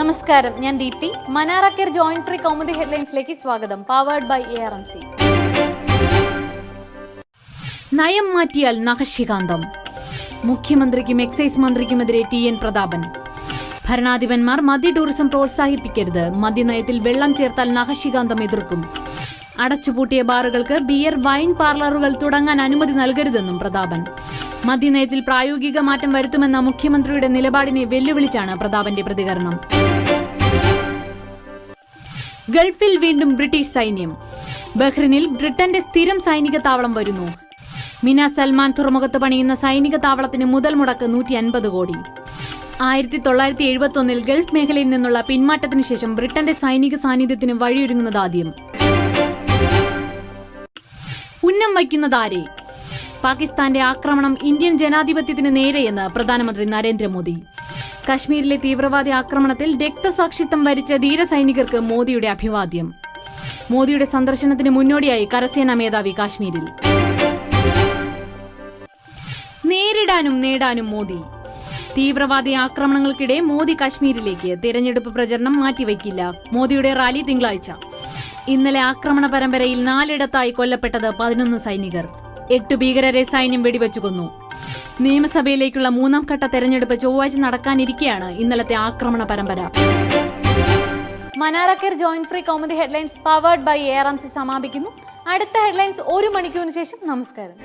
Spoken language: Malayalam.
നമസ്കാരം ഞാൻ Deepthi. Manara care joint free Kaumudi ഹെഡ്ലൈൻസിലേക്ക് സ്വാഗതം. Powered by A R M C നയം മാറ്റിയാൽ നഖശികാന്തം. മുഖ്യമന്ത്രിക്കും എക്സൈസ് മന്ത്രിക്കുമെതിരെ ടി എൻ പ്രതാപൻ. ഭരണാധിപന്മാർ മദ്യ ടൂറിസം പ്രോത്സാഹിപ്പിക്കരുത്. മദ്യനയത്തിൽ വെള്ളം ചേർത്താൽ നഖശികാന്തം എതിർക്കും. അടച്ചുപൂട്ടിയ ബാറുകൾക്ക് ബിയർ വൈൻ പാർലറുകൾ തുടങ്ങാൻ അനുമതി നൽകരുതെന്നും പ്രതാപൻ. മദ്യനയത്തിൽ പ്രായോഗിക മാറ്റം വരുത്തുമെന്ന മുഖ്യമന്ത്രിയുടെ നിലപാടിനെ വെല്ലുവിളിച്ചാണ് പ്രതാപന്റെ പ്രതികരണം. ഗൾഫിൽ വീണ്ടും ബ്രിട്ടീഷ് സൈന്യം. ബഹ്റിനിൽ ബ്രിട്ടന്റെ സ്ഥിരം സൈനിക താവളം വരുന്നു. മിന സൽമാൻ തുറമുഖത്ത് പണിയുന്ന സൈനിക താവളത്തിന് മുതൽ മുടക്ക് നൂറ്റി അൻപത് കോടി. ആയിരത്തി തൊള്ളായിരത്തി എഴുപത്തി ഒന്നിൽ ഗൾഫ് മേഖലയിൽ നിന്നുള്ള പിന്മാറ്റത്തിന് ശേഷം ബ്രിട്ടന്റെ സൈനിക സാന്നിധ്യത്തിന് വഴിയൊരുങ്ങുന്നത് ആദ്യം ഉന്നം വയ്ക്കുന്നതാരെ പാകിസ്ഥാന്റെ ആക്രമണം ഇന്ത്യൻ ജനാധിപത്യത്തിന് നേരെയെന്ന് പ്രധാനമന്ത്രി നരേന്ദ്രമോദി. കശ്മീരിലെ തീവ്രവാദി ആക്രമണത്തിൽ രക്തസാക്ഷിത്വം വരിച്ച ധീരസൈനികർക്ക് മോദിയുടെ അഭിവാദ്യം. മോദിയുടെ സന്ദർശനത്തിന് മുന്നോടിയായി കരസേനാ മേധാവി കാശ്മീരിൽ. നേരിടാനും നേടാനും മോദി. തീവ്രവാദി ആക്രമണങ്ങൾക്കിടെ മോദി കാശ്മീരിലേക്ക് തിരഞ്ഞെടുപ്പ് പ്രചരണം മാറ്റിവെക്കില്ല. മോദിയുടെ റാലി തിങ്കളാഴ്ച. ഇന്നലെ ആക്രമണ പരമ്പരയിൽ നാലിടത്തായി കൊല്ലപ്പെട്ടത് പതിനൊന്ന് സൈനികർ. എട്ട് ഭീകരരെ സൈന്യം വെടിവെച്ചു കൊന്നു. നിയമസഭയിലേക്കുള്ള മൂന്നാം ഘട്ട തെരഞ്ഞെടുപ്പ് ചൊവ്വാഴ്ച നടക്കാനിരിക്കെയാണ് ഇന്നലത്തെ ആക്രമണ പരമ്പര. മനാറക്കർ joint free Kaumudi headlines powered by A R M C സമാപിക്കുന്നു. അടുത്ത ഹെഡ്ലൈൻസ് ഒരു മണിക്കൂറിന് ശേഷം നമസ്കാരം.